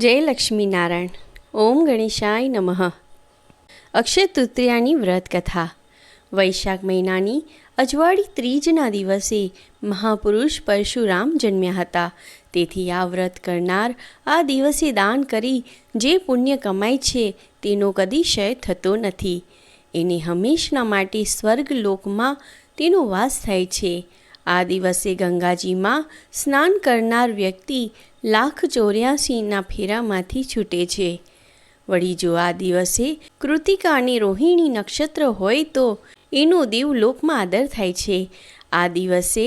જય લક્ષ્મીનારાયણ ઓમ ગણેશાય નમઃ. અક્ષય તૃતીયાની વ્રત કથા વૈશાખ મહિનાની અજવાળી ત્રીજના દિવસે મહાપુરુષ પરશુરામ જન્મ્યા હતા. તેથી આ વ્રત કરનાર આ દિવસે દાન કરી જે પુણ્ય કમાય છે તેનો કદી ક્ષય થતો નથી. એને હંમેશના માટે સ્વર્ગ લોકમાં તેનો વાસ થાય છે. આ દિવસે ગંગાજીમાં સ્નાન કરનાર વ્યક્તિ લાખ ચોર્યાસીના ફેરામાંથી છૂટે છે. વળી જો આ દિવસે કૃતિકા અને રોહિણી નક્ષત્ર હોય તો એનો દેવલોકમાં આદર થાય છે. આ દિવસે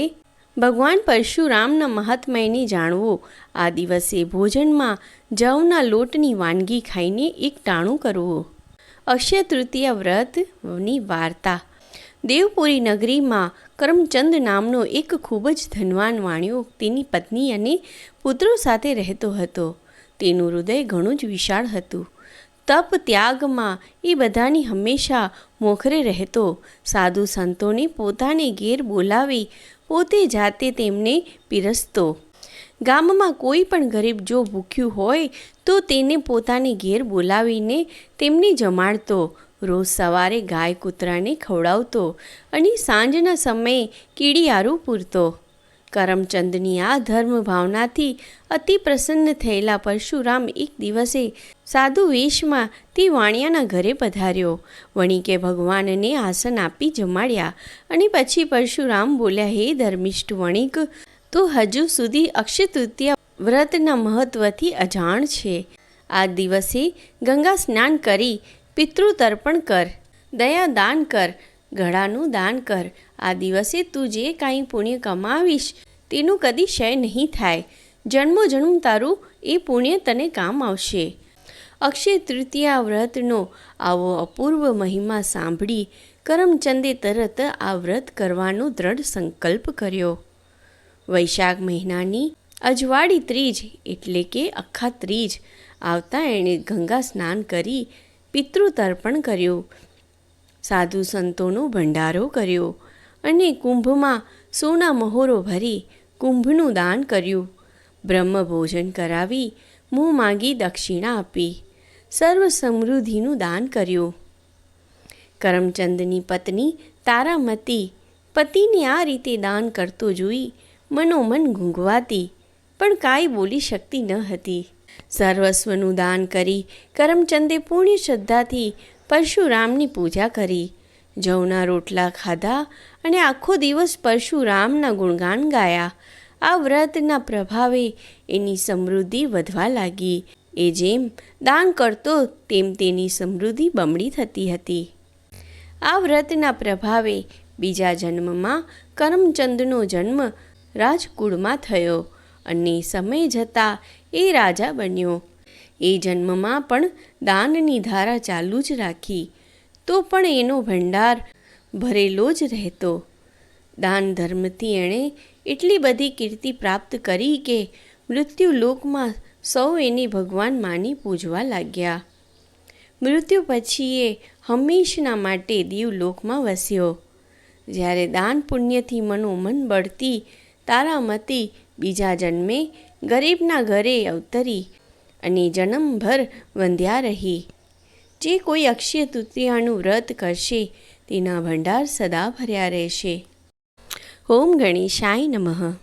ભગવાન પરશુરામના મહાત્મયને જાણવો. આ દિવસે ભોજનમાં જવના લોટની વાનગી ખાઈને એક ટાણું કરવું. અક્ષય તૃતીયા વ્રતની વાર્તા. દેવપુરી નગરીમાં કરમચંદ નામનો એક ખૂબ જ ધનવાન વાણિયો તેની પત્ની અને પુત્રો સાથે રહેતો હતો. તેનું હૃદય ઘણું જ વિશાળ હતું. તપ ત્યાગમાં એ બધાની હંમેશા મોખરે રહેતો. સાધુ સંતોને પોતાને ઘેર બોલાવી પોતે જાતે તેમને પીરસતો. ગામમાં કોઈ પણ ગરીબ જો ભૂખ્યું હોય તો તેને પોતાને ઘેર બોલાવીને તેમને જમાડતો. રોજ સવારે ગાય કૂતરાને ખવડાવતો અને સાંજના સમયે કીડિયારું પૂરતો. કરમચંદની આ ધર્મ ભાવનાથી અતિ પ્રસન્ન થયેલા પરશુરામ એક દિવસે સાધુ વેશમાં તે વાણિયાના ઘરે પધાર્યો. વણિકે ભગવાનને આસન આપી જમાડ્યા અને પછી પરશુરામ બોલ્યા, હે ધર્મિષ્ઠ વણિક, તો હજુ સુધી અક્ષય તૃતીય વ્રતના મહત્વથી અજાણ છે. આ દિવસે ગંગા સ્નાન કરી પિતૃ તર્પણ કર, દયા દાન કર, ઘડાનું દાન કર. આ દિવસે તું જે કાંઈ પુણ્ય કમાવીશ, તેનું કદી ક્ષય નહીં થાય. જન્મો જન્મ તારું, એ પુણ્ય તને કામ આવશે. અક્ષય તૃતીયા વ્રતનો આવો અપૂર્વ મહિમા સાંભળી, કરમચંદે તરત આ વ્રત કરવાનો દ્રઢ સંકલ્પ કર્યો. વૈશાખ મહિનાની અજવાળી ત્રીજ એટલે કે અખા ત્રીજ. આવતા એણે ગંગા સ્નાન કરી પિતૃ તર્પણ કર્યું. સાધુ સંતોનો ભંડારો કર્યો અને કુંભમાં સોના મહોરો ભરી કુંભનું દાન કર્યું. બ્રહ્મ ભોજન કરાવી મું માગી દક્ષિણા આપી. સર્વ સમૃદ્ધિનું દાન કર્યું. કરમચંદની પત્ની તારામતી પતિને આ રીતે દાન કરતો જોઈ મનોમન ગુંગવાતી પણ કાંઈ બોલી શકતી ન હતી. સર્વસ્વનું દાન કરી કરમચંદે પૂર્ણ શ્રદ્ધાથી પરશુરામની પૂજા કરી. જવના રોટલા ખાધા અને આખો દિવસ પરશુરામના ગુણગાન ગાયા. આ વ્રતના પ્રભાવે એની સમૃદ્ધિ વધવા લાગી. એ જેમ દાન કરતો તેમ તેની સમૃદ્ધિ બમણી થતી હતી. આ વ્રતના પ્રભાવે બીજા જન્મમાં કરમચંદનો જન્મ રાજકુળમાં થયો. અને સમય જતાં એ રાજા બન્યો. એ જન્મમાં પણ દાનની ધારા ચાલુ જ રાખી. તો પણ એનો ભંડાર ભરેલો જ રહેતો. દાન ધર્મથી એણે એટલી બધી કીર્તિ પ્રાપ્ત કરી કે મૃત્યુ લોકમાં સૌ એને ભગવાન માની પૂજવા લાગ્યા. મૃત્યુ પછી એ હંમેશના માટે દીવલોકમાં વસ્યો. જ્યારે દાન પુણ્યથી મનોમન બળતી તારામતી બીજા જન્મે ગરીબના ઘરે અવતરી અને જન્મભર વંધ્યા રહી. જે કોઈ અક્ષય તૃતીયાનું વ્રત કરશે, તેના ભંડાર સદા ભર્યા રહેશે. ઓમ ગણેશાય નમઃ.